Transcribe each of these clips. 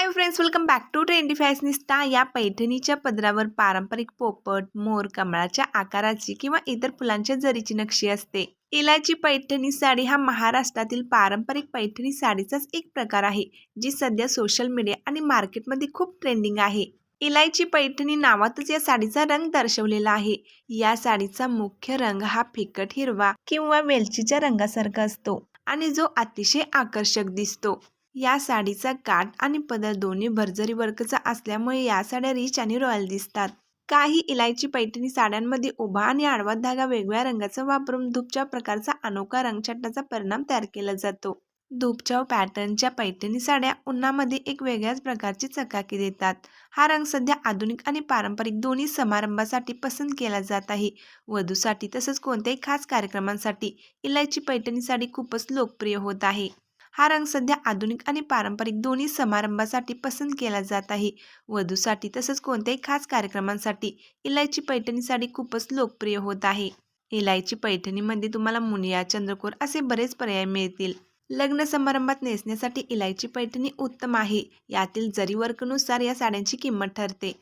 Hi friends welcome back to trendy fashionista या पैठणीच्या पदरावर पारंपरिक पोपट मोर कमळाच्या आकाराची किंवा इतर फुलांच्या जरीची नक्षी असते. इलायची पैठणी साडी हा महाराष्ट्रातील पारंपरिक पैठणी साडीचाच एक प्रकार आहे जी सध्या सोशल मीडिया आणि मार्केटमध्ये खूप ट्रेंडिंग आहे. इलायची पैठणी नावातच या साडीचा रंग दर्शवलेला आहे. या साडीचा मुख्य रंग हा फिकट हिरवा किंवा वेलचीच्या रंगासारखा असतो आणि जो अतिशय आकर्षक दिसतो. या साडीचा काठ आणि पदर दोन्ही भरजरी वर्कचा असल्यामुळे या साड्या रिच आणि रॉयल दिसतात. काही इलायची पैठणी साड्यांमध्ये उभा आणि आडवा धागा वेगवेगळ्या रंगाचा वापरून धूपच्या प्रकारचा अनोखा रंगछटाचा परिणाम तयार केला जातो. धूपच्या पॅटर्नच्या पैठणी साड्या उन्हामध्ये एक वेगळ्याच प्रकारची चकाकी देतात. हा रंग सध्या आधुनिक आणि पारंपरिक दोन्ही समारंभासाठी पसंत केला जात आहे. वधूसाठी तसंच कोणत्याही खास कार्यक्रमांसाठी इलायची पैठणी साडी खूपच लोकप्रिय होत आहे. हा रंग सध्या आधुनिक आणि पारंपरिक दोन्ही समारंभासाठी पसंत केला जात आहे. वधूसाठी तसंच कोणत्याही खास कार्यक्रमांसाठी इलायची पैठणी साडी खूपच लोकप्रिय होत आहे. इलायची पैठणीमध्ये तुम्हाला मुनिया चंद्रकोर असे बरेच पर्याय मिळतील. लग्न समारंभात नेसण्यासाठी इलायची पैठणी उत्तम आहे. यातील जरी वर्कनुसार या साड्यांची किंमत ठरते.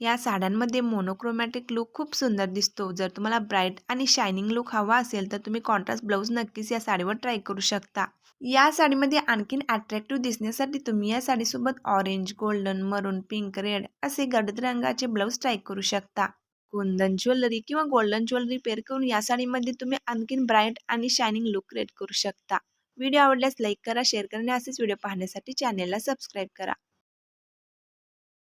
या साड्यांमध्ये मोनोक्रोमॅटिक लुक खूप सुंदर दिसतो. जर तुम्हाला ब्राईट आणि शायनिंग लुक हवा असेल तर तुम्ही कॉन्ट्रास्ट ब्लाऊज नक्कीच या साडीवर ट्राय करू शकता. या साडीमध्ये आणखीन अट्रॅक्टिव्ह दिसण्यासाठी तुम्ही या साडीसोबत orange golden maroon pink red असे गडद रंगाचे ब्लाऊज ट्राय करू शकता. कुंदन ज्वेलरी किंवा गोल्डन ज्वेलरी पेअर करून या साडीमध्ये तुम्ही आणखीन ब्राईट आणि शायनिंग लुक क्रिएट करू शकता. व्हिडिओ आवडल्यास लाईक करा शेअर करा आणि असेच व्हिडिओ पाहण्यासाठी चॅनेलला सबस्क्राईब करा.